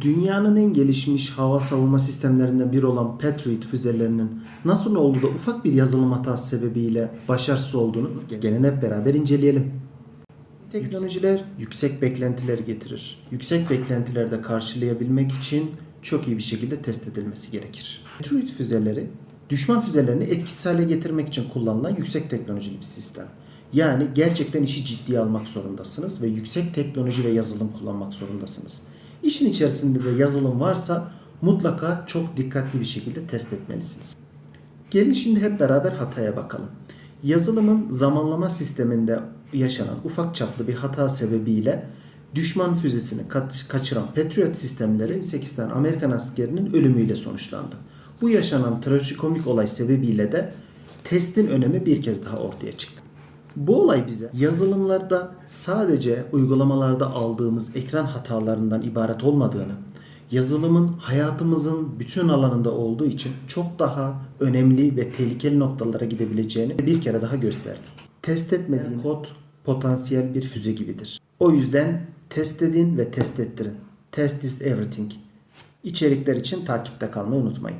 Dünyanın en gelişmiş hava savunma sistemlerinden biri olan Patriot füzelerinin nasıl oldu da ufak bir yazılım hatası sebebiyle başarısız olduğunu gelin hep beraber inceleyelim. Teknolojiler yüksek beklentileri getirir. Yüksek beklentileri de karşılayabilmek için çok iyi bir şekilde test edilmesi gerekir. Patriot füzeleri düşman füzelerini etkisiz hale getirmek için kullanılan yüksek teknolojili bir sistem. Yani gerçekten işi ciddiye almak zorundasınız ve yüksek teknoloji ve yazılım kullanmak zorundasınız. İşin içerisinde de yazılım varsa mutlaka çok dikkatli bir şekilde test etmelisiniz. Gelin şimdi hep beraber hataya bakalım. Yazılımın zamanlama sisteminde yaşanan ufak çaplı bir hata sebebiyle düşman füzesini kaçıran Patriot sistemleri 8 tane Amerikan askerinin ölümüyle sonuçlandı. Bu yaşanan trajikomik olay sebebiyle de testin önemi bir kez daha ortaya çıktı. Bu olay bize yazılımlarda sadece uygulamalarda aldığımız ekran hatalarından ibaret olmadığını, yazılımın hayatımızın bütün alanında olduğu için çok daha önemli ve tehlikeli noktalara gidebileceğini bir kere daha gösterdi. Test etmediğiniz kod potansiyel bir füze gibidir. O yüzden test edin ve test ettirin. Test is everything. İçerikler için takipte kalmayı unutmayın.